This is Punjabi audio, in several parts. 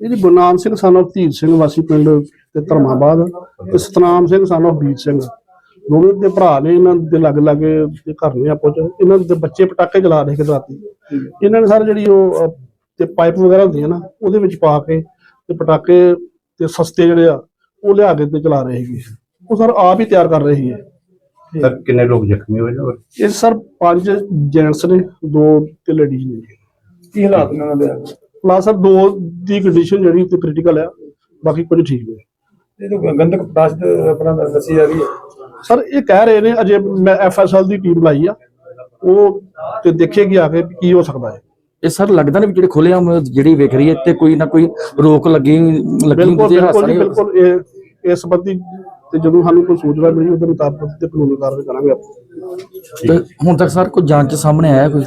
ਇਹਦੀ ਗੁਰਨਾਮ ਸਿੰਘ ਸਾਨੂੰ ਧੀਰ ਸਿੰਘ ਵਾਸੀ ਪਿੰਡ ਤੇ ਧਰਮਾਬਾਦ। ਤੇ ਸਤਨਾਮ ਸਿੰਘ ਸਾਨੂੰ ਬੀਰ ਸਿੰਘ। ਦੋਵੇਂ ਦੇ ਭਰਾ ਨੇ ਇਹਨਾਂ ਦੇ ਲੱਗ ਲਾਗੇ ਤੇ ਘਰ ਨੇ ਆਪੋ ਚ। ਇਹਨਾਂ ਦੇ ਬੱਚੇ ਪਟਾਕੇ ਚਲਾ ਰਹੇ ਕਿ ਰਾਤੀ। ਇਹਨਾਂ ਨੇ ਸਾਰੇ ਜਿਹੜੀ ਉਹ ਤੇ ਪਾਈਪ ਵਗੈਰਾ ਹੁੰਦੀਆਂ ਨਾ ਉਹਦੇ ਵਿੱਚ ਪਾ ਕੇ ਤੇ ਪਟਾਕੇ ਤੇ ਸਸਤੇ ਜਿਹੜੇ ਆ ਉਹ ਲਿਆ ਕੇ ਤੇ ਚਲਾ ਰਹੇ ਹੈਗੇ ਉਹ ਸਰ ਆਪ ਹੀ ਤਿਆਰ ਕਰ ਰਹੇ ਸੀਗੇ। ਸਰ ਕਿੰਨੇ ਲੋਕ ਜ਼ਖਮੀ ਹੋਏ ਨੇ? ਇਹ ਸਰ ਪੰਜ ਜੈਂਟਸ ਨੇ ਦੋ ਤੇ ਲੇਡੀਜ਼ ਨੇ। ਕੀ ਹਾਲਾਤ ਨੇ ਉਹਨਾਂ ਦੇ? ਪਲੱਸ ਸਰ ਦੋ ਦੀ ਕੰਡੀਸ਼ਨ ਜਿਹੜੀ ਤੇ ਕ੍ਰਿਟੀਕਲ ਆ ਬਾਕੀ ਕੁਝ ਠੀਕ ਨੇ। ਇਹ ਤਾਂ ਗੰਦਕ ਬਰਦਾਸ਼ਤ ਆਪਣਾ ਦੱਸੀ ਜਾ ਰਹੀ ਹੈ। ਸਰ ਇਹ ਕਹਿ ਰਹੇ ਨੇ ਅਜੇ ਮੈਂ ਐਫਐਸਐਲ ਦੀ ਟੀਮ ਲਾਈ ਆ। ਉਹ ਤੇ ਦੇਖੇਗੀ ਆ ਕੇ ਕੀ ਹੋ ਸਕਦਾ ਹੈ। ਇਹ ਸਰ ਲੱਗਦਾ ਨਹੀਂ ਵੀ ਜਿਹੜੇ ਖੁੱਲ੍ਹੇਆਮ ਜਿਹੜੀ ਵਿਖ ਰਹੀ ਹੈ ਤੇ ਕੋਈ ਨਾ ਕੋਈ ਰੋਕ ਲੱਗੀ ਲੱਗੀ ਬਿਲਕੁਲ ਹੁੰਦੀ ਹੈ ਬਿਲਕੁਲ ਇਹ ਇਸ ਸੰਬੰਧੀ ਤੇ ਜਦੋਂ ਸਾਨੂੰ ਕੋਈ ਸੂਚਨਾ ਮਿਲੀ ਉਹਦੇ ਮੁਤਾਬਕ ਤੇ ਕਾਨੂੰਨੀ ਕਾਰਵਾਈ ਕਰਾਂਗੇ ਆਪਾਂ। ਹੁਣ ਤੱਕ ਸਰ ਕੋਈ ਜਾਂਚ ਸਾਹਮਣੇ ਆਇਆ ਕੋਈ?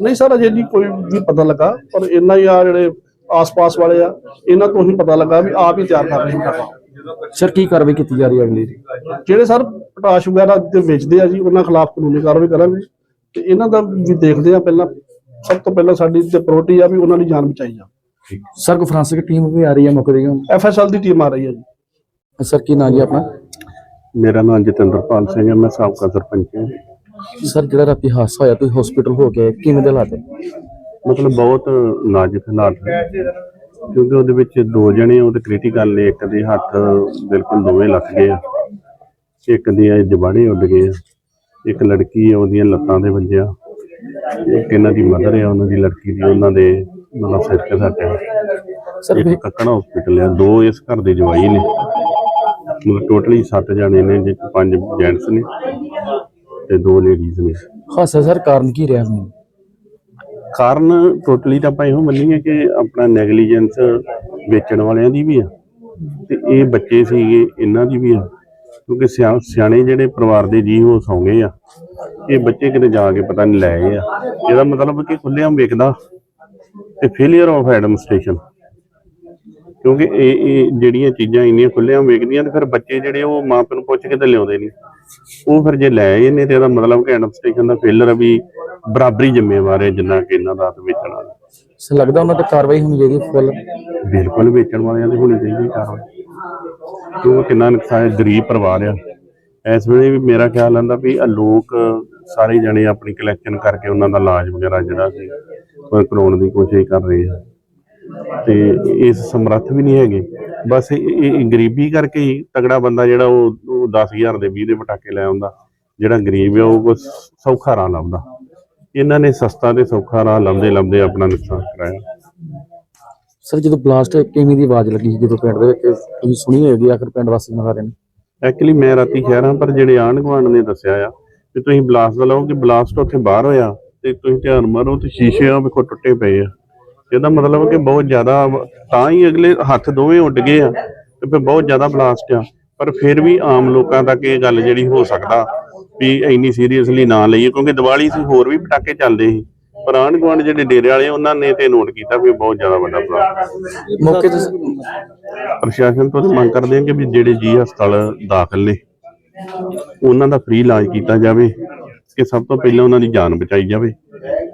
ਨਹੀਂ ਸਰ ਅਜੇ ਨਹੀਂ ਕੋਈ ਵੀ ਪਤਾ ਲੱਗਾ ਪਰ ਇੰਨਾ ਹੀ ਆ ਜਿਹੜੇ ਆਸ-ਪਾਸ ਵਾਲੇ ਆ ਇਹਨਾਂ ਤੋਂ ਹੀ ਪਤਾ ਲੱਗਾ ਵੀ ਆਪ ਹੀ ਤਿਆਰ ਕਰ ਰਹੇ ਨੇ ਸਰ ਕੀ ਕਾਰਵਾਈ ਕੀਤੀ ਜਾ ਰਹੀ ਹੈ ਅਗਲੀ? ਜਿਹੜੇ ਸਰ ਪਟਾਸ਼ ਵਗੈਰਾ ਤੇ ਵੇਚਦੇ ਆ ਜੀ ਉਹਨਾਂ ਖਿਲਾਫ ਕਾਨੂੰਨੀ ਕਾਰਵਾਈ ਕਰਾਂਗੇ। ਤੇ ਇਹਨਾਂ ਦਾ ਵੀ ਦੇਖਦੇ ਆ ਪਹਿਲਾਂ ਸਭ ਤੋਂ ਪਹਿਲਾਂ ਸਾਡੀ ਤੇ ਪ੍ਰਾਇੋਰਟੀ ਆ ਵੀ ਉਹਨਾਂ ਦੀ ਜਾਨ ਬਚਾਈ ਜਾ ਸਰ ਕੋਈ ਫਰਾਂਸਿਕ ਟੀਮ ਵੀ ਆ ਰਹੀ ਹੈ ਮੌਕੇ ਦੀ ਐਫਐਸਐਲ ਦੀ ਟੀਮ ਆ ਰਹੀ ਹੈ ਜੀ। ਸਰ ਕੀ ਨਾਂ ਜੀ ਆਪਣਾ? ਮੇਰਾ ਨਾਮ ਜਤਿੰਦਰਪਾਲ ਸਿੰਘ ਹੈ ਮੈਂ ਸਾਬਕਾ ਸਰਪੰਚ ਹਾਂ। ਸਰ ਜਿਹੜਾ ਰਾਤੀ ਹਾਦਸਾ ਹੋਇਆ ਤੁਸੀਂ ਹਸਪੀਟਲ ਹੋ ਗਏ ਕਿਵੇਂ ਦੇ ਹਾਲਾਤ ਹੈ? ਮਤਲਬ ਬਹੁਤ ਨਾਜ਼ੁਕ ਹਾਲਾਤ ਨੇ ਕਿਉਂਕਿ ਉਹਦੇ ਵਿੱਚ ਦੋ ਜਣੇ ਉਹਦੇ ਕ੍ਰਿਟੀਕਲ ਨੇ ਇੱਕ ਦੇ ਹੱਥ ਬਿਲਕੁਲ ਦੋਵੇਂ ਲੱਥ ਗਏ ਆ। ਇੱਕ ਦੇ ਜਬਾੜੇ ਉੱਡ ਗਏ ਆ। ਇੱਕ ਲੜਕੀ ਆ ਉਹਦੀਆਂ ਲੱਤਾਂ ਦੇ ਵੱਜਿਆ ਇੱਕ ਇਹਨਾਂ ਦੀ ਮਦਰ ਆ ਉਹਨਾਂ ਦੀ ਲੜਕੀ ਦੀ ਉਹਨਾਂ ਦੇ ਮਤਲਬ ਸਿਰ ਤੇ ਸੱਟ ਆ। ਸਰ ਇੱਕ ਕੱਕਣਾ ਹਸਪੀਟਲ ਆ। ਦੋ ਇਸ ਘਰ ਦੇ ਜਵਾਈ ਨੇ। ਮਤਲਬ ਟੋਟਲੀ 7 ਜਣੇ ਨੇ 'ਚ ਪੰਜ ਜੈਂਟਸ ਨੇ। ਤੇ ਦੋ ਲੇਡੀਜ਼ ਨੇ। ਹਾਦਸਾ ਸਰ ਕਾਰਨ ਕੀ ਰਿਹਾ ਮੈਨੂੰ ਕਾਰਨ ਟੋਟਲੀ ਤਾਂ ਆਪਾਂ ਇਹੋ ਮੰਨੀਏ ਕਿ ਆਪਣਾ ਨੈਗਲੀਜੈਂਸ ਵੇਚਣ ਵਾਲਿਆਂ ਦੀ ਵੀ ਆ ਤੇ ਇਹ ਬੱਚੇ ਸੀਗੇ ਇਹਨਾਂ ਦੀ ਵੀ ਆ। ਕਿਉਂਕਿ ਸਿਆ- ਸਿਆਣੇ ਜਿਹੜੇ ਪਰਿਵਾਰ ਦੇ ਜੀ ਉਹ ਸੌਂ ਗਏ ਆ ਇਹ ਬੱਚੇ ਕਿਤੇ ਜਾ ਕੇ ਪਤਾ ਨਹੀਂ ਲੈ ਆਏ ਆ। ਇਹਦਾ ਮਤਲਬ ਕਿ ਖੁੱਲ੍ਹੇਆਮ ਵੇਖਦਾ। ਤੇ ਫੇਲਿਅਰ ਆਫ ਐਡਮਿਨਿਸਟ੍ਰੇਸ਼ਨ ਕਿਉਂਕਿ ਇਹ ਇਹ ਜਿਹੜੀਆਂ ਚੀਜ਼ਾਂ ਇੰਨੀਆਂ ਖੁੱਲ੍ਹੇਆਮ ਵੇਖਦੀਆਂ ਤੇ ਫਿਰ ਬੱਚੇ ਜਿਹੜੇ ਉਹ ਮਾਂ ਪਿਓ ਨੂੰ ਪੁੱਛ ਕੇ ਤੇ ਲਿਆਉਂਦੇ ਨਹੀਂ। ਉਹ ਫਿਰ ਜੇ ਲੈ ਆਏ ਨੇ ਤੇ ਇਹਦਾ ਮਤਲਬ ਕਿ ਐਡਮਿਨਿਸਟ੍ਰੇਸ਼ਨ ਦਾ ਫੇਲਰ ਵੀ ਬਰਾਬਰੀ ਜ਼ਿੰਮੇਵਾਰ ਹੈ ਜਿੰਨਾ ਕਿ ਇਹਨਾਂ ਦਾ ਵੇਚਣ ਵਾਲਾ। ਸਰ ਲੱਗਦਾ ਉਹਨਾਂ ਤੇ ਕਾਰਵਾਈ ਹੋਣੀ ਚਾਹੀਦੀ ਫੁੱਲ ਬਿਲਕੁਲ ਵੇਚਣ ਵਾਲਿਆਂ ਦੀ ਹੋਣੀ ਚਾਹੀਦੀ ਕਾਰਵਾਈ। ਕਿਉਂਕਿ ਕਿੰਨਾ ਨੁਕਸਾਨ ਹੈ, ਗਰੀਬ ਪਰਿਵਾਰ ਆ। ਇਸ ਵੇਲੇ ਵੀ ਮੇਰਾ ਖਿਆਲ ਆਂਦਾ ਵੀ ਇਹ ਲੋਕ ਸਾਰੇ ਜਣੇ ਆਪਣੀ ਕਲੈਕਸ਼ਨ ਕਰਕੇ ਉਹਨਾਂ ਦਾ ਇਲਾਜ ਵਗੈਰਾ ਜਿਹੜਾ ਸੀ ਉਹ ਕਰਾਉਣ ਦੀ ਕੋਸ਼ਿਸ਼ ਕਰ ਰਹੇ ਆ। ਤੇ ਇਸ ਸਮਰੱਥ ਵੀ ਨਹੀਂ ਹੈਗੇ। ਬਸ ਇਹ ਗਰੀਬੀ ਕਰਕੇ ਹੀ ਤਗੜਾ ਬੰਦਾ ਜਿਹੜਾ ਉਹ ਉਹ 10000 ਦੇ 20 ਦੇ ਪਟਾਕੇ ਲੈ ਆਉਂਦਾ। ਜਿਹੜਾ ਗਰੀਬ ਹੈ ਉਹ ਸੌਖਾ ਰਾਹ ਲੱਭਦਾ। ਇਹਨਾਂ ਨੇ ਸਸਤਾ ਤੇ ਸੌਖਾ ਰਾਹ ਲੱਭਦੇ ਲੱਭਦੇ ਆਪਣਾ ਨੁਕਸਾਨ ਕਰਾਇਆ। ਸਰ ਜਦੋਂ ਬਲਾਸਟ ਕਿਵੇਂ ਦੀ ਆਵਾਜ਼ ਲੱਗੀ ਜਦੋਂ ਪਿੰਡ ਦੇ ਵਿੱਚ ਤੁਸੀਂ ਸੁਣੀ ਹੋਏਗੀ ਆਖਰ ਪਿੰਡ ਵਾਸੀ ਨਾਲ ਸਾਰੇ ਨੇ? ਐਕਚੁਅਲੀ ਮੈਂ ਰਾਤੀ ਸ਼ਹਿਰਾਂ ਪਰ ਜਿਹੜੇ ਆਂਢ ਗੁਆਂਢ ਨੇ ਦੱਸਿਆ ਆ ਕਿ ਤੁਸੀਂ ਬਲਾਸਟ ਦਾ ਲਓ ਕਿ ਬਲਾਸਟ ਉੱਥੇ ਬਾਹਰ ਹੋਇਆ ਤੇ ਤੁਸੀਂ ਧਿਆਨ ਮਾਰੋ ਤੇ ਸ਼ੀਸ਼ੇ ਆ ਵੇਖੋ ਟੁੱਟੇ ਪਏ ਆ। ਇਹਦਾ ਮਤਲਬ ਕਿ ਬਹੁਤ ਜ਼ਿਆਦਾ ਤਾਂ ਹੀ ਅਗਲੇ ਹੱਥ ਦੋਵੇਂ ਉੱਡ ਗਏ ਆ ਤੇ ਫਿਰ ਬਹੁਤ ਜ਼ਿਆਦਾ ਬਲਾਸਟ ਆ। ਪਰ ਫਿਰ ਵੀ ਆਮ ਲੋਕਾਂ ਤੱਕ ਇਹ ਗੱਲ ਜਿਹੜੀ ਹੋ ਸਕਦਾ ਵੀ ਇੰਨੀ ਸੀਰੀਅਸਲੀ ਨਾ ਲਈਏ ਕਿਉਂਕਿ ਦੀਵਾਲੀ ਸੀ ਹੋਰ ਵੀ ਪਟਾਕੇ ਚੱਲਦੇ ਸੀ। ਪਰ ਆਂਢ ਗੁਆਂਢ ਜਿਹੜੇ ਡੇਰੇ ਵਾਲੇ ਉਹਨਾਂ ਨੇ ਤੇ ਨੋਟ ਕੀਤਾ ਵੀ ਬਹੁਤ ਜ਼ਿਆਦਾ ਵੱਡਾ ਬਲਾਸਟ ਮੌਕੇ ਤੇ ਪ੍ਰਸ਼ਾਸਨ ਤੋਂ ਤਾਂ ਮੰਗ ਕਰਦੇ ਹਾਂ ਕਿ ਵੀ ਜਿਹੜੇ ਜੀ ਹਸਪਤਾਲ ਦਾਖਲ ਨੇ ਉਹਨਾਂ ਦਾ ਫ੍ਰੀ ਇਲਾਜ ਕੀਤਾ ਜਾਵੇ ਕਿ ਸਭ ਤੋਂ ਪਹਿਲਾਂ ਉਹਨਾਂ ਦੀ ਜਾਨ ਬਚਾਈ ਜਾਵੇ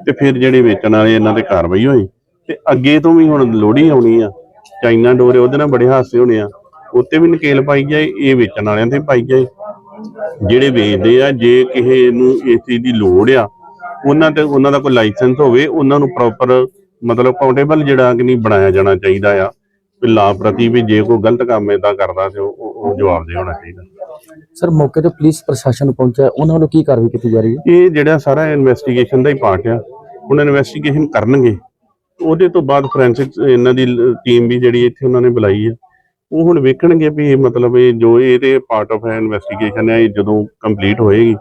ਤੇ ਫਿਰ ਜਿਹੜੇ ਵੇਚਣ ਵਾਲੇ ਇਹਨਾਂ ਤੇ ਕਾਰਵਾਈ ਹੋਏ। ਤੇ ਅੱਗੇ ਤੋਂ ਵੀ ਹੁਣ ਲੋੜੀ ਆਉਣੀ ਆ ਚਾਈਨਾ ਡੋਰੇ ਉਹਦੇ ਨਾਲ ਬੜੇ ਹਾਸੇ ਹੋਣੇ ਆ। ਉੱਤੇ ਵੀ ਨਕੇਲ ਪਾਈ ਜਾਏ ਇਹ ਵੇਚਣ ਵਾਲਿਆਂ ਤੇ ਪਾਈ ਜਾਏ। ਜਿਹੜੇ ਵੇਚਦੇ ਆ ਜੇ ਕਿਸੇ ਨੂੰ ਇਸ ਚੀਜ਼ ਦੀ ਲੋੜ ਆ ਉਹਨਾਂ ਤੇ ਉਹਨਾਂ ਦਾ ਕੋਈ ਲਾਇਸੈਂਸ ਹੋਵੇ ਉਹਨਾਂ ਨੂੰ ਪ੍ਰੋਪਰ ਮਤਲਬ ਕਾਊਂਟੇਬਲ ਜਿਹੜਾ ਕਿ ਨਹੀਂ ਬਣਾਇਆ ਜਾਣਾ ਚਾਹੀਦਾ ਆ। ਵੀ ਲਾ ਪ੍ਰਤੀ ਵੀ ਜੇ ਕੋਈ ਗਲਤ ਕੰਮ ਏਦਾਂ ਕਰਦਾ ਤੇ ਉਹ- ਜਵਾਬ ਦੇ ਹੋਣਾ ਚਾਹੀਦਾ। ਸਰ ਮੌਕੇ ਤੇ ਪੁਲਿਸ ਪ੍ਰਸ਼ਾਸਨ ਪਹੁੰਚਿਆ ਉਹਨਾਂ ਵੱਲੋਂ ਕੀ ਕਾਰਵਾਈ ਕੀਤੀ ਜਾ ਰਹੀ ਹੈ? ਇਹ ਜਿਹੜਾ ਸਾਰਾ ਇਨਵੈਸਟੀਗੇਸ਼ਨ ਦਾ ਹੀ ਪਾਰਟ ਆ ਹੁਣ ਇਨਵੈਸਟੀਗੇਸ਼ਨ ਕਰਨਗੇ। ਉਹਦੇ ਤੋਂ ਬਾਅਦ ਫੋਰੈਂਸਿਕ ਇਹਨਾਂ ਦੀ ਟੀਮ ਵੀ ਜਿਹੜੀ ਇੱਥੇ ਉਹਨਾਂ ਨੇ ਬੁਲਾਈ ਆ ਉਹ ਹੁਣ ਵੇਖਣਗੇ ਵੀ ਇਹ ਮਤਲਬ ਇਹ ਜੋ ਇਹਦੇ ਪਾਰਟ ਆਫ ਇਨਵੈਸਟੀਗੇਸ਼ਨ ਹੈ ਇਹ ਜਦੋਂ ਕੰਪਲੀਟ ਹੋਏਗੀ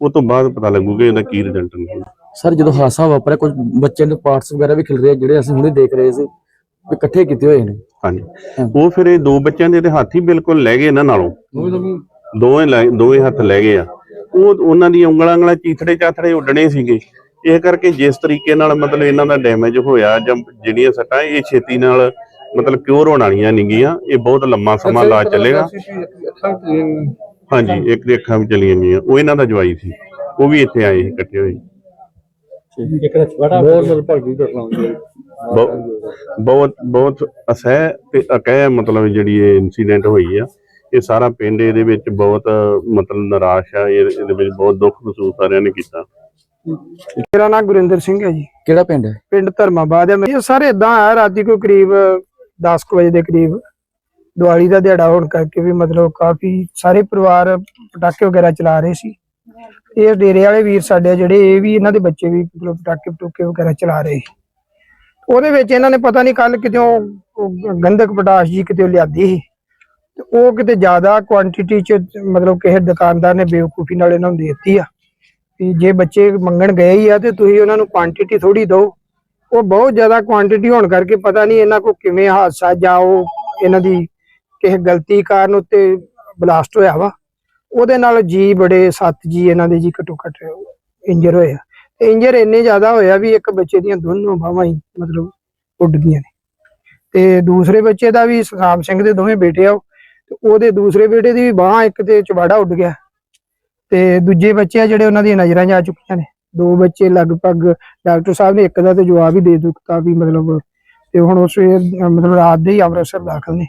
ਉਹ ਤੋਂ ਬਾਅਦ ਪਤਾ ਲੱਗੂਗਾ ਇਹਦਾ ਕੀ ਰਿਜ਼ਲਟ ਨਿਕਲਦਾ ਸਰ ਜਦੋਂ ਹਾਦਸਾ ਵਾਪਰਿਆ ਕੁਝ ਬੱਚੇ ਦੇ ਪਾਰਟਸ ਵਗੈਰਾ ਵੀ ਖਿਲ ਰਹੇ ਆ, ਜਿਹੜੇ ਅਸੀਂ ਹੁਣੇ ਦੇਖ ਰਹੇ ਸੀ ਵੀ ਇਕੱਠੇ ਕੀਤੇ ਹੋਏ ਨੇ। ਹਾਂਜੀ। ਉਹ ਫਿਰ ਇਹ ਦੋ ਬੱਚਿਆਂ ਦੇ ਤੇ ਹੱਥ ਹੀ ਬਿਲਕੁਲ ਲੈ ਗਏ ਇਹਨਾਂ ਨਾਲੋਂ। ਦੋਵੇਂ ਦੋਵੇਂ ਹੱਥ ਲੈ ਗਏ ਆ। ਉਹ ਉਹਨਾਂ ਦੀ ਉਂਗਲਾਂ ਉਂਗਲਾਂ ਚੀਥੜੇ ਚਾਥੜੇ ਉੱਡਣੇ ਸੀਗੇ। ਇਹ ਕਰਕੇ ਜਿਸ ਤਰੀਕੇ ਨਾਲ ਮਤਲਬ ਇਹਨਾਂ ਦਾ ਡੈਮੇਜ ਹੋਇਆ ਜਾਂ ਜਿਹੜੀਆਂ ਸੱਟਾਂ ਇਹ ਛੇਤੀ ਨਾਲ ਮਤਲਬ ਕਿਉਰ ਹੋਣ ਵਾਲੀਆਂ ਨਹੀਂ ਗੀਆਂ ਇਹ ਬਹੁਤ ਲੰਮਾ ਸਮਾਂ ਲਾ ਚੱਲੇਗਾ। ਹਾਂਜੀ ਇੱਕ ਦੀ ਅੱਖਾਂ ਵੀ ਚਲੀਆਂ ਗਈਆਂ। ਉਹ ਇਹਨਾਂ ਦਾ ਜਵਾਈ ਸੀ। ਉਹ ਵੀ ਇੱਥੇ ਆਏ ਸੀ ਇਕੱਠੇ ਹੋਏ। ਇੱਕ ਦਾ ਛੋਟਾ ਬਹੁਤ ਨਿਰਭਰ ਦੀ ਘਟਨਾ ਹੋਈ। ਹੈ ਬਹੁਤ ਬਹੁਤ ਬਹੁਤ ਅਸਹਿ ਤੇ ਅਕਹਿ ਮਤਲਬ ਜਿਹੜੀ ਇਹ ਇਨਸੀਡੈਂਟ ਹੋਈ ਆ। ਇਹ ਸਾਰਾ ਪਿੰਡ ਇਹਦੇ ਵਿੱਚ ਬਹੁਤ ਮਤਲਬ ਨਿਰਾਸ਼ ਆ। ਇਹ- ਇਹਦੇ ਵਿੱਚ ਬਹੁਤ ਦੁੱਖ ਮਹਿਸੂਸ ਸਾਰਿਆਂ ਨੇ ਕੀਤਾ। ਮੇਰਾ ਨਾਮ ਗੁਰਿੰਦਰ ਸਿੰਘ ਹੈ ਜੀ। ਕਿਹੜਾ ਪਿੰਡ ਹੈ? ਪਿੰਡ ਧਰਮਾਬਾਦ ਹੈ। ਇਹ ਸਾਰੇ ਇਦਾਂ ਆ ਰਾਤੀ ਕੋਈ ਕਰੀਬ 10 ਕੁ ਵਜੇ ਦੇ ਕਰੀਬ। ਦੀਵਾਲੀ ਦਾ ਦਿਹਾੜਾ ਹੋਣ ਕਰਕੇ ਵੀ ਮਤਲਬ ਕਾਫੀ ਸਾਰੇ ਪਰਿਵਾਰ ਪਟਾਕੇ ਵਗੈਰਾ ਚਲਾ ਰਹੇ ਸੀ। ਇਹ ਡੇਰੇ ਵਾਲੇ ਵੀਰ ਸਾਡੇ ਜਿਹੜੇ ਇਹ ਵੀ ਇਹਨਾਂ ਦੇ ਬੱਚੇ ਵੀ ਮਤਲਬ ਪਟਾਕੇ ਪਟੂਕੇ ਵਗੈਰਾ ਚਲਾ ਰਹੇ ਉਹਦੇ ਵਿੱਚ ਇਹਨਾਂ ਨੇ ਪਤਾ ਨਹੀਂ ਕੱਲ ਕਿਤੇੋਂ ਗੰਧਕ ਪਟਾਸ਼ ਜੀ ਕਿਤੇ ਲਿਆਦੀ ਸੀ। ਤੇ ਉਹ ਕਿਤੇ ਜ਼ਿਆਦਾ ਕੁਆਂਟੀਟੀ ਚ ਮਤਲਬ ਕਿਸੇ ਦੁਕਾਨਦਾਰ ਨੇ ਬੇਵਕੂਫੀ ਨਾਲ ਇਹਨਾਂ ਨੂੰ ਦੇ ਦਿੱਤੀ ਆ। ਵੀ ਜੇ ਬੱਚੇ ਮੰਗਣ ਗਏ ਹੀ ਆ ਤੇ ਤੁਸੀਂ ਉਹਨਾਂ ਨੂੰ ਕੁਆਂਟੀਟੀ ਥੋੜੀ ਦਿਓ। ਉਹ ਬਹੁਤ ਜ਼ਿਆਦਾ ਕੁਆਂਟੀਟੀ ਹੋਣ ਕਰਕੇ ਪਤਾ ਨਹੀਂ ਇਹਨਾਂ ਕੋ ਕਿਵੇਂ ਹਾਦਸਾ ਜਾਂ ਉਹ ਇਹਨਾਂ ਦੀ ਕਿਸੇ ਗਲਤੀ ਕਾਰਨ ਉੱਤੇ ਬਲਾਸਟ ਹੋਇਆ ਵਾ। ਉਹਦੇ ਨਾਲ ਜੀ ਬੜੇ ਸੱਤ ਜੀ ਇਹਨਾਂ ਦੇ ਜੀ ਘੱਟੋ ਘੱਟ ਇੰਜਰ ਹੋਇਆ ਤੇ ਇੰਜਰ ਇੰਨੇ ਜ਼ਿਆਦਾ ਹੋਇਆ ਵੀ ਇੱਕ ਬੱਚੇ ਦੀਆਂ ਦੋਨੋਂ ਬਾਹਾਂ ਹੀ ਮਤਲਬ ਉੱਡ ਗਈਆਂ ਨੇ। ਤੇ ਦੂਸਰੇ ਬੱਚੇ ਦਾ ਵੀ ਸੁਖਾਮ ਸਿੰਘ ਦੇ ਦੋਵੇਂ ਬੇਟੇ ਆ ਉਹ, ਤੇ ਉਹਦੇ ਦੂਸਰੇ ਬੇਟੇ ਦੀ ਵੀ ਬਾਹ ਇੱਕ ਤੇ ਚਵਾੜਾ ਉੱਡ ਗਿਆ। ਤੇ ਦੂਜੇ ਬੱਚੇ ਆ ਜਿਹੜੇ ਉਹਨਾਂ ਦੀਆਂ ਨਜ਼ਰਾਂ 'ਚ ਆ ਚੁੱਕੀਆਂ ਨੇ। ਦੋ ਬੱਚੇ ਲਗਭਗ ਡਾਕਟਰ ਸਾਹਿਬ ਨੇ ਇੱਕ ਦਾ ਤੇ ਜਵਾਬ ਹੀ ਦੇ ਦਿੱਤਾ ਵੀ ਮਤਲਬ ਤੇ ਹੁਣ ਉਸ ਵੇਲੇ ਮਤਲਬ ਰਾਤ ਦੇ ਹੀ ਅੰਮ੍ਰਿਤਸਰ ਦਾਖਲ ਨੇ।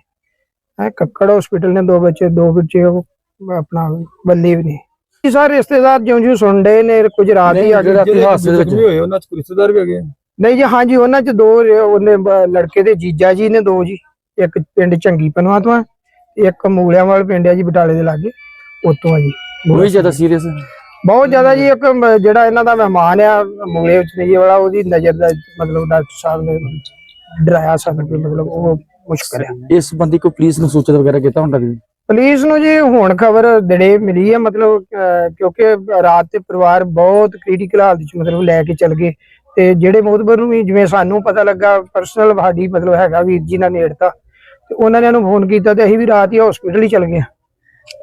ਹੈ ਕੱਕੜ ਹਸਪੀਟਲ ਨੇ ਦੋ ਬੱਚੇ ਦੋ ਬੱਚੇ ਉਹ ਆਪਣਾ ਬੱਲੇ ਵੀ ਨੇ। ਇਹ ਸਾਰੇ ਰਿਸ਼ਤੇਦਾਰ ਜਿਉਂ ਜਿਉਂ ਸੁਣਦੇ ਨੇ ਕੁਝ ਰਾਤ ਹੀ ਆ ਗਏ ਰਾਤੀ ਹਾਦਸੇ ਦੇ ਵਿੱਚ। ਹੋਏ ਉਹਨਾਂ ਚ ਰਿਸ਼ਤੇਦਾਰ ਵੀ ਹੈਗੇ ਆ? ਨਹੀਂ ਜੀ ਹਾਂਜੀ ਉਹਨਾਂ ਚ ਦੋ ਉਹਨੇ ਲੜਕੇ ਦੇ ਜੀਜਾ ਜੀ ਨੇ ਦੋ ਜੀ। ਇੱਕ ਪਿੰਡ ਚੰਗੀ ਪਨਵਾ ਤੋਂ ਇੱਕ ਮੂਲਿਆਂ ਵਾਲ ਪਿੰਡ ਆ ਜੀ ਬਟਾਲੇ ਦੇ ਲਾਗੇ ਉਤੋਂ ਆ ਜੀ। ਵੀ ਜ਼ਿਆਦਾ ਸੀਰੀਅਸ ਬਹੁਤ ਜ਼ਿਆਦਾ ਜੀ ਇੱਕ ਮ- ਜਿਹੜਾ ਇਹਨਾਂ ਦਾ ਮਹਿਮਾਨ ਆ ਮੂਲੇ ਵਿੱਚ ਨਹੀਂ ਵਾਲਾ ਉਹਦੀ ਨਜ਼ਰ ਦਾ ਮਤਲਬ ਡਾਕਟਰ ਸਾਹਿਬ ਨੇ ਡਰਾਇਆ ਸਾਨੂੰ ਕਿ ਮਤਲਬ ਉਹ ਮੁਸ਼ਕਲ ਆ। ਇਸ ਸੰਬੰਧੀ ਕੋਈ ਪੁਲਿਸ ਨੂੰ ਸੂਚਿਤ ਵਗੈਰਾ ਕੀਤਾ ਹੁੰਦਾ ਜੀ ਪੁਲਿਸ ਨੂੰ ਜੀ ਹੁਣ ਖਬਰ ਦੜੇ ਮਿਲੀ ਹੈ ਮਤਲਬ ਅਹ, ਕਿਉਂਕਿ ਰਾਤ ਤੇ ਪਰਿਵਾਰ ਬਹੁਤ ਕ੍ਰਿਟੀਕਲ ਹਾਲਤ ਚ ਮਤਲਬ ਲੈ ਕੇ ਚਲ ਗਏ ਤੇ ਜਿਹੜੇ ਮੋਦਬਰ ਨੂੰ ਵੀ ਜਿਵੇਂ ਸਾਨੂੰ ਪਤਾ ਲੱਗਾ ਪਰਸਨਲ ਸਾਡੀ ਮਤਲਬ ਹੈਗਾ ਵੀਰ ਜੀ ਨਾਲ ਨੇੜਤਾ ਤੇ ਉਹਨਾਂ ਨੇ ਉਹਨੂੰ ਫੋਨ ਕੀਤਾ ਤੇ ਅਸੀਂ ਵੀ ਰਾਤ ਹੀ ਹਸਪੀਟਲ ਹੀ ਚਲ ਗਏ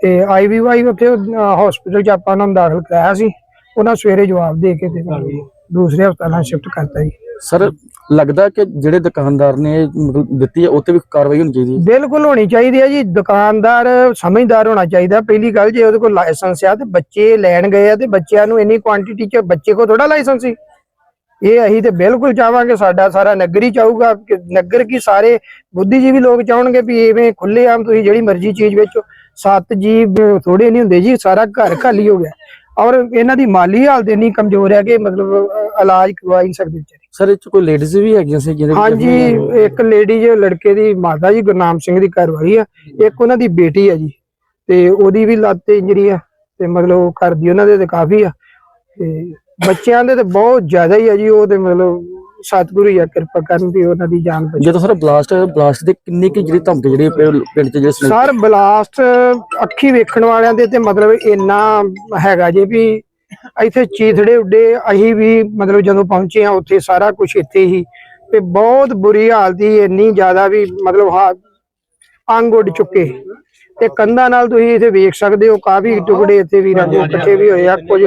ਤੇ ਆਈਵੀਵਾਈ ਉੱਥੇ ਹਸਪੀਟਲ ਚ ਆਪਾਂ ਉਹਨਾਂ ਨੂੰ ਦਾਖਲ ਕਰਾਇਆ ਸੀ। ਉਹਨਾਂ ਸਵੇਰੇ ਜਵਾਬ ਦੇ ਕੇ ਤੇ ਦੂਸਰੇ ਹਸਪਤਾਲਾਂ ਸ਼ਿਫਟ ਕਰਤਾ ਜੀ। ਸਰ ਲੱਗਦਾ ਕਿ ਜਿਹੜੇ ਦੁਕਾਨਦਾਰ ਨੇ ਮਤਲਬ ਦਿੱਤੀ ਹੈ ਉੱਤੇ ਵੀ ਕਾਰਵਾਈ ਹੋਣੀ ਚਾਹੀਦੀ ਹੈ? ਬਿਲਕੁਲ ਹੋਣੀ ਚਾਹੀਦੀ ਹੈ ਜੀ। ਦੁਕਾਨਦਾਰ ਸਮਝਦਾਰ ਹੋਣਾ ਚਾਹੀਦਾ। ਪਹਿਲੀ ਗੱਲ ਜੇ ਉਹਦੇ ਕੋਲ ਲਾਇਸੈਂਸ ਆ ਤੇ ਬੱਚੇ ਲੈਣ ਗਏ ਆ ਤੇ ਬੱਚਿਆਂ ਨੂੰ ਇੰਨੀ ਕੁਆਂਟੀਟੀ ਚ ਬੱਚੇ ਕੋਲ ਥੋੜਾ ਲਾਇਸੈਂਸ ਸੀ। ਇਹ ਅਸੀਂ ਤੇ ਬਿਲਕੁਲ ਚਾਹਾਂਗੇ ਸਾਡਾ ਸਾਰਾ ਨਗਰ ਹੀ ਚਾਹੂਗਾ ਕਿ ਨਗਰ ਕੀ ਸਾਰੇ ਬੁੱਧੀਜੀਵੀ ਲੋਕ ਚਾਹਣਗੇ ਵੀ ਐਵੇਂ ਖੁੱਲੇ ਆਮ ਤੁਸੀਂ ਜਿਹੜੀ ਮਰਜ਼ੀ ਚੀਜ਼ ਵੇਚੋ। ਸੱਤ ਜੀ ਥੋੜੇ ਨਹੀਂ ਹੁੰਦੇ ਜੀ ਸਾਰਾ ਘਰ ਖਾਲੀ ਹੋ ਗਿਆ। ਔਰ ਇਹਨਾਂ ਦੀ ਮਾਲੀ ਹਾਲਤ ਇੰਨੀ ਕਮਜ਼ੋਰ ਹੈ ਕਿ ਮਤਲਬ ਇਲਾਜ ਕਰਵਾ ਨਹੀਂ ਸਕਦੇ ਵਿਚਾਰੇ। ਸਰ ਇਹ ਚ ਕੋਈ ਲੇਡੀਜ਼ ਵੀ ਹੈਗੀਆਂ ਸੀ ਜਿਹਦੇ ਹਾਂਜੀ ਇੱਕ ਲੇਡੀ ਜੇ ਲੜਕੇ ਦੀ ਮਾਤਾ ਜੀ ਗੁਰਨਾਮ ਸਿੰਘ ਦੀ ਘਰਵਾਲੀ ਆ। ਇੱਕ ਉਹਨਾਂ ਦੀ ਬੇਟੀ ਆ ਜੀ ਤੇ ਉਹਦੀ ਵੀ ਲੱਤ ਤੇ ਇੰਜਰੀ ਆ ਤੇ ਮਤਲਬ ਉਹ ਘਰ ਦੀ ਉਹਨਾਂ ਦੇ ਤੇ ਕਾਫੀ ਆ। ਤੇ ਬੱਚਿਆਂ ਦੇ ਤੇ ਬਹੁਤ ਜ਼ਿਆਦਾ ਹੀ ਆ ਜੀ ਉਹ ਤੇ ਮਤਲਬ ਸਤਿਗੁਰੂ ਹੀ ਆ ਕਿਰਪਾ ਕਰਨ ਵੀ ਉਹਨਾਂ ਦੀ ਜਾਨ ਬਚੇ। ਜਦੋਂ ਸਰ ਬਲਾਸਟ ਬਲਾਸਟ ਦੇ ਕਿੰਨੀ ਕਿ ਜਿਹੜੀ ਧਮਕੀ ਜਿਹੜੀ ਪਿੰ- ਪਿੰਡ ਚ ਜਿਹੜੇ ਸਰ ਬਲਾਸਟ ਅੱਖੀ ਵੇਖਣ ਵਾਲਿਆਂ ਦੇ ਤੇ ਮਤਲਬ ਇੰਨਾ ਹੈਗਾ ਜੇ ਵੀ ਇੱਥੇ ਚੀਥੜੇ ਉੱਡੇ ਅਸੀਂ ਵੀ ਮਤਲਬ ਜਦੋਂ ਪਹੁੰਚੇ ਆ ਉੱਥੇ ਸਾਰਾ ਕੁਝ ਇੱਥੇ ਹੀ। ਤੇ ਬਹੁਤ ਬੁਰੀ ਹਾਲਤ ਹੀ ਇੰਨੀ ਜ਼ਿਆਦਾ ਵੀ ਮਤਲਬ ਹਾ- ਅੰਗ ਉੱਡ ਚੁੱਕੇ। ਤੇ ਕੰਧਾਂ ਨਾਲ ਤੁਸੀਂ ਇੱਥੇ ਵੇਖ ਸਕਦੇ ਹੋ ਕਾਫੀ ਟੁਕੜੇ ਇੱਥੇ ਵੀਰਾਂ ਦੇ ਇਕੱਠੇ ਵੀ ਹੋਏ ਆ ਕੁਝ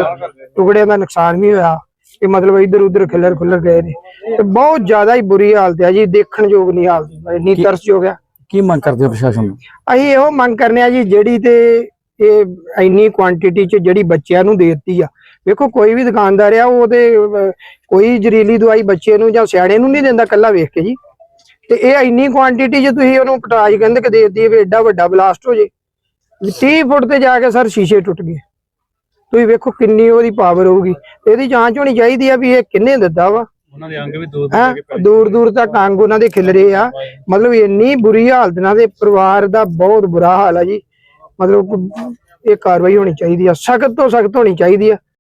ਟੁਕੜਿਆਂ ਦਾ ਨੁਕਸਾਨ ਵੀ ਹੋਇਆ। ਕਿ ਮਤਲਬ ਇੱਧਰ ਉੱਧਰ ਖਿਲਰ ਖੁੱਲਰ ਗਏ ਨੇ। ਤੇ ਬਹੁਤ ਜ਼ਿਆਦਾ ਹੀ ਬੁਰੀ ਹਾਲਤ ਹੈ ਜੀ ਦੇਖਣ ਯੋਗ ਨਹੀਂ ਹਾਲਤ। ਇੰਨੀ ਤਰਸਯੋਗ ਹੈ। ਕੀ ਮੰਗ ਕਰਦੇ ਹੋ ਪ੍ਰਸ਼ਾਸਨ ਨੂੰ ਅਸੀਂ ਇਹੋ ਮੰਗ ਕਰਨੇ ਆ ਜੀ ਜਿਹੜੀ ਤੇ ਇਹ ਇੰਨੀ ਕੁਆਂਟੀਟੀ ਚ ਜਿਹੜੀ ਬੱਚਿਆਂ ਨੂੰ ਦੇ ਦਿੱਤੀ ਆ। ਵੇਖੋ ਕੋਈ ਵੀ ਦੁਕਾਨਦਾਰ ਆ ਉਹ ਤੇ ਕੋਈ ਜ਼ਰੀਲੀ ਦਵਾਈ ਬੱਚੇ ਨੂੰ ਜਾਂ ਸਿਆਣੇ ਨੂੰ ਨਹੀਂ ਦਿੰਦਾ ਕੱਲਾ ਵੇਖ ਕੇ ਜੀ। ਤੇ ਇਹ ਇੰਨੀ ਕੁਆਂਟੀਟੀ ਚ ਤੁਸੀਂ ਉਹਨੂੰ ਪਟਾਜ ਗੰਧਕ ਦੇ ਦਿੱਤੀ ਵੀ ਐਡਾ ਵੱਡਾ ਬਲਾਸਟ ਹੋ ਜੇ। 30 ਫੁੱਟ ਤੇ ਜਾ ਕੇ ਸਰ ਸ਼ੀਸ਼ੇ ਟੁੱਟ ਗਏ। ਤੁਸੀਂ ਵੇਖੋ ਕਿੰਨੀ ਉਹਦੀ ਪਾਵਰ ਹੋਊਗੀ। ਇਹਦੀ ਜਾਂਚ ਹੋਣੀ ਚਾਹੀਦੀ ਆ ਵੀ ਇਹ ਕਿੰਨੇ ਦਿੱਤਾ ਵਾ। ਉਹਨਾਂ ਦੇ ਅੰਗ ਵੀ ਦੋ ਹੈਂ? ਦੂਰ ਦੂਰ ਤੱਕ ਅੰਗ ਉਹਨਾਂ ਦੇ ਖਿਲਰੇ ਆ। ਮਤਲਬ ਇੰਨੀ ਬੁਰੀ ਹਾਲਤ ਨਾਲ ਦੇ ਪਰਿਵਾਰ ਦਾ ਬਹੁਤ ਬੁਰਾ ਹਾਲ ਆ ਜੀ। ਮਤਲਬ ਇਹ ਕਾਰਵਾਈ ਹੋਣੀ ਚਾਹੀਦੀ ਆ ਸਖਤ ਤੋਂ ਸਖਤ ਹੋਣੀ ਚਾਹੀਦੀ ਆ।